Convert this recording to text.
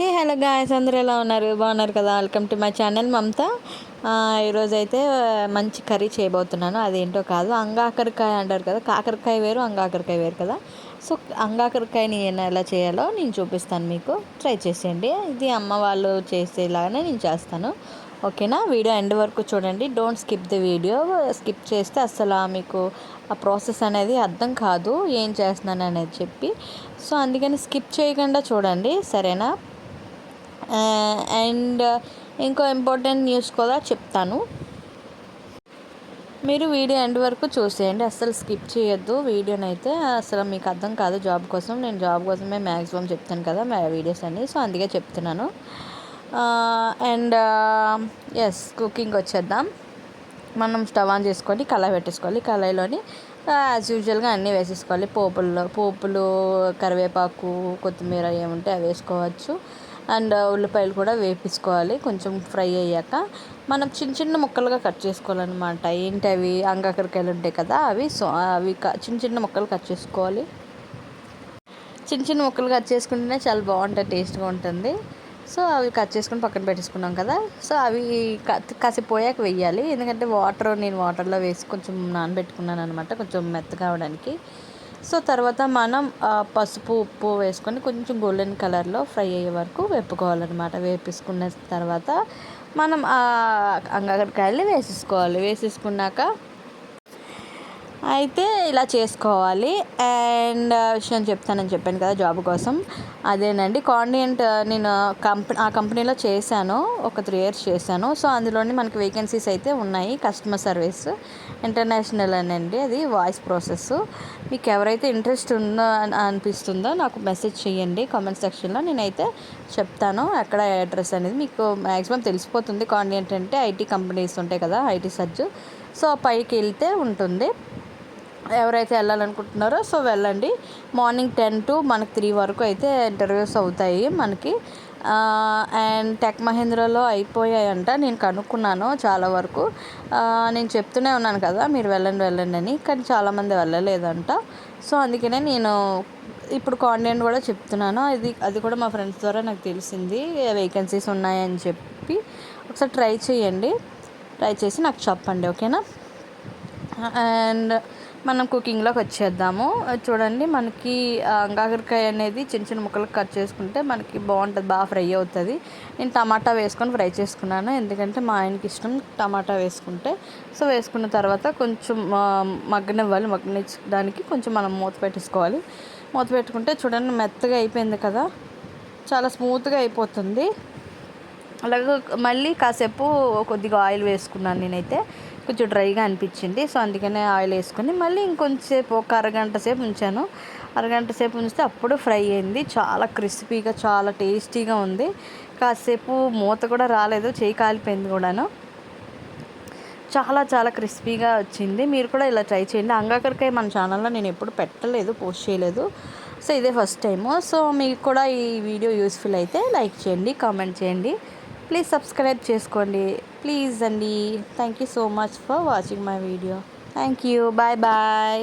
Hey hello guys అందరూ ఎలా ఉన్నారు? బాగున్నారు కదా? Welcome to my channel Mamata ఈరోజు అయితే మంచి కర్రీ చేయబోతున్నాను. అదేంటో కాదు. అంగాకరకాయ అంటారు కదా? కాకరకాయ వేరు అంగాకరకాయ వేరు కదా? సో అంగాకరకాయని నేను ఎలా చేయాలో నేను చూపిస్తాను మీకు. ట్రై చేసేయండి. ఇది అమ్మ వాళ్ళు చేసేలాగానే నేను చేస్తాను. ఓకేనా? వీడియో ఎండ్ వరకు చూడండి. Don't skip the video skip చేస్తే అసలు మీకు ఆ ప్రాసెస్ అనేది అర్థం కాదు. ఏం చేస్తున్నాను అనేది చెప్పి. సో అందుకని స్కిప్ చేయకుండా చూడండి. సరేనా? అండ్ ఇంకో ఇంపార్టెంట్ న్యూస్ కూడా చెప్తాను. మీరు వీడియో ఎండ్ వరకు చూసేయండి. అస్సలు స్కిప్ చేయొద్దు. వీడియోని అయితే అసలు మీకు అర్థం కాదు జాబ్ కోసం. నేను జాబ్ కోసమే మ్యాక్సిమం చెప్తాను కదా మా వీడియోస్ అన్నీ. సో అందుకే చెప్తున్నాను. అండ్ ఎస్ కుకింగ్ వచ్చేద్దాం. మనం స్టవ్ ఆన్ చేసుకొని కళాయి పెట్టేసుకోవాలి. కళాయిలోని యాజ్ యూజువల్గా అన్నీ వేసేసుకోవాలి. పోపుల్లో పోపులు కరివేపాకు కొత్తిమీర ఏముంటే అవి వేసుకోవచ్చు. అండ్ ఉల్లిపాయలు కూడా వేపించుకోవాలి. కొంచెం ఫ్రై అయ్యాక మనం చిన్న చిన్న ముక్కలుగా కట్ చేసుకోవాలన్నమాట. ఏంటి అవి? అంగాకరకాయలు ఉంటాయి కదా అవి. సో అవి చిన్న చిన్న ముక్కలు కట్ చేసుకోవాలి. చిన్న చిన్న ముక్కలు కట్ చేసుకుంటేనే చాలా బాగుంటుంది టేస్ట్గా ఉంటుంది. సో అవి కట్ చేసుకుని పక్కన పెట్టేసుకున్నాం కదా. సో అవి కాసేపు పోయాక వెయ్యాలి ఎందుకంటే వాటర్ నేను వాటర్లో వేసి కొంచెం నానబెట్టుకున్నాను అనమాట కొంచెం మెత్తగా అవడానికి సో తర్వాత మనం పసుపు ఉప్పు వేసుకొని కొంచెం గోల్డెన్ కలర్లో ఫ్రై అయ్యే వరకు వేపుకోవాలన్నమాట. వేపేసుకున్న తర్వాత మనం అంగకాయలు వేసేసుకోవాలి. వేసేసుకున్నాక అయితే ఇలా చేసుకోవాలి. అండ్ విషయం చెప్తానని చెప్పాను కదా జాబ్ కోసం. అదేనండి కాండియంట్ నేను కంపెనీ ఆ కంపెనీలో చేశాను. ఒక త్రీ ఇయర్స్ చేశాను. సో అందులోని మనకి వేకెన్సీస్ అయితే ఉన్నాయి. కస్టమర్ సర్వీస్ ఇంటర్నేషనల్ అనండి అది వాయిస్ ప్రాసెస్ మీకు ఎవరైతే ఇంట్రెస్ట్ ఉందో అనిపిస్తుందో నాకు మెసేజ్ చేయండి కామెంట్ సెక్షన్లో నేనైతే చెప్తాను ఎక్కడ అడ్రస్ అనేది. మీకు మ్యాక్సిమం తెలిసిపోతుంది. కాండియంట్ అంటే ఐటీ కంపెనీస్ ఉంటాయి కదా ఐటీ సర్జ్ సో పైకి వెళ్తే ఉంటుంది. ఎవరైతే వెళ్ళాలనుకుంటున్నారో సో వెళ్ళండి. మార్నింగ్ టెన్ టు మనకి త్రీ వరకు అయితే ఇంటర్వ్యూస్ అవుతాయి మనకి. అండ్ టెక్ మహేంద్రలో అయిపోయాయంట. నేను కనుక్కున్నాను చాలా వరకు. నేను చెప్తూనే ఉన్నాను కదా మీరు వెళ్ళండి వెళ్ళండి అని. కానీ చాలామంది వెళ్ళలేదంట. సో అందుకనే నేను ఇప్పుడు కాంటెంట్ కూడా చెప్తున్నాను. అది అది కూడా మా ఫ్రెండ్స్ ద్వారా నాకు తెలిసింది. వేకెన్సీస్ ఉన్నాయని చెప్పి. ఒకసారి ట్రై చేయండి. ట్రై చేసి నాకు చెప్పండి ఓకేనా? అండ్ మనం కుకింగ్లోకి వచ్చేద్దాము. చూడండి మనకి కాకరకాయ అనేది చిన్న చిన్న ముక్కలు కట్ చేసుకుంటే మనకి బాగుంటుంది బాగా ఫ్రై అవుతుంది. నేను టమాటా వేసుకొని ఫ్రై చేసుకున్నాను. ఎందుకంటే మా ఆయనకి ఇష్టం టమాటా వేసుకుంటే. సో వేసుకున్న తర్వాత కొంచెం మగ్గనివ్వాలి. మగ్గనిచ్చడానికి కొంచెం మనం మూత పెట్టేసుకోవాలి. మూత పెట్టుకుంటే చూడండి మెత్తగా అయిపోయింది కదా. చాలా స్మూత్గా అయిపోతుంది. అలాగే మళ్ళీ కాసేపు కొద్దిగా ఆయిల్ వేసుకున్నాను నేనైతే. కొంచెం డ్రైగా అనిపించింది. సో అందుకనే ఆయిల్ వేసుకొని మళ్ళీ ఇంకొంచెంసేపు ఒక అరగంట సేపు ఉంచాను. అరగంట సేపు ఉంచితే అప్పుడు ఫ్రై అయింది. చాలా క్రిస్పీగా చాలా టేస్టీగా ఉంది. కాసేపు మూత కూడా రాలేదు. చేయి కాలిపోయింది కూడాను. చాలా చాలా క్రిస్పీగా వచ్చింది. మీరు కూడా ఇలా ట్రై చేయండి. అంగాకరికాయ మన ఛానల్లో నేను ఎప్పుడు పెట్టలేదు పోస్ట్ చేయలేదు. సో ఇదే ఫస్ట్ టైము. సో మీకు కూడా ఈ వీడియో యూస్ఫుల్ అయితే లైక్ చేయండి కామెంట్ చేయండి. ప్లీజ్ సబ్స్క్రైబ్ చేసుకోండి. ప్లీజ్ అండి. Thank you so much for watching my video thank you bye bye